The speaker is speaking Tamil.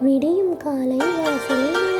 விடியும் காலை வாசலில்